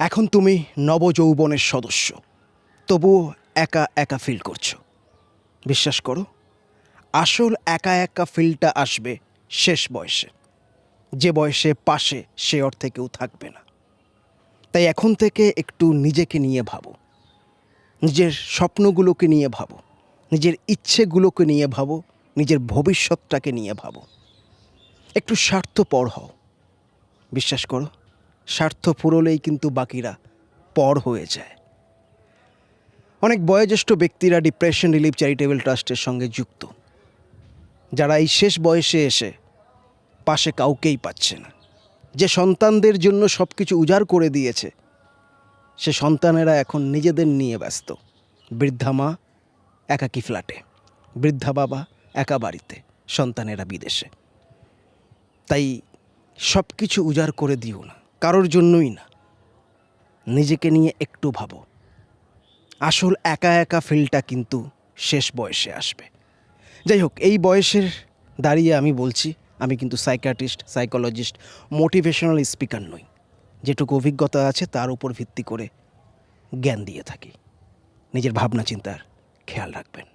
এখন তুমি নবযৌবনের সদস্য। তবুও একা একা ফিল করছ। বিশ্বাস করো, আসল একা একা ফিলটা আসবে শেষ বয়সে। যে বয়সে পাশে সে অর্থে কেউ থাকবে না। তাই এখন থেকে একটু নিজেকে নিয়ে ভাবো। নিজের স্বপ্নগুলোকে নিয়ে ভাবো। নিজের ইচ্ছেগুলোকে নিয়ে ভাবো। নিজের ভবিষ্যৎটাকে নিয়ে ভাবো। একটু স্বার্থপর হও। বিশ্বাস করো স্বার্থ ফুরলেই কিন্তু বাকিরা পর হয়ে যায়। অনেক বয়োজ্যেষ্ঠ ব্যক্তিরা ডিপ্রেশন রিলিফ চ্যারিটেবল ট্রাস্টের সঙ্গে যুক্ত। যারা এই শেষ বয়সে এসে পাশে কাউকেই পাচ্ছে না। যে সন্তানদের জন্য সব কিছু উজাড় করে দিয়েছে, সে সন্তানেরা এখন নিজেদের নিয়ে ব্যস্ত। বৃদ্ধা মা একাকি ফ্ল্যাটে, বৃদ্ধা বাবা একা বাড়িতে, সন্তানেরা বিদেশে। তাই সব কিছু উজাড় করে দিও না। কারোর জন্যই না। নিজেকে নিয়ে একটু ভাবো। আসল একা একা ফিলটা কিন্তু শেষ বয়সে আসবে। যাই হোক, এই বয়সের দাঁড়িয়ে আমি বলছি, আমি কিন্তু সাইকাটিস্ট সাইকোলজিস্ট মোটিভেশনাল স্পিকার নই। যেটুকু অভিজ্ঞতা আছে তার উপর ভিত্তি করে জ্ঞান দিয়ে থাকি। নিজের ভাবনা চিন্তার খেয়াল রাখবেন।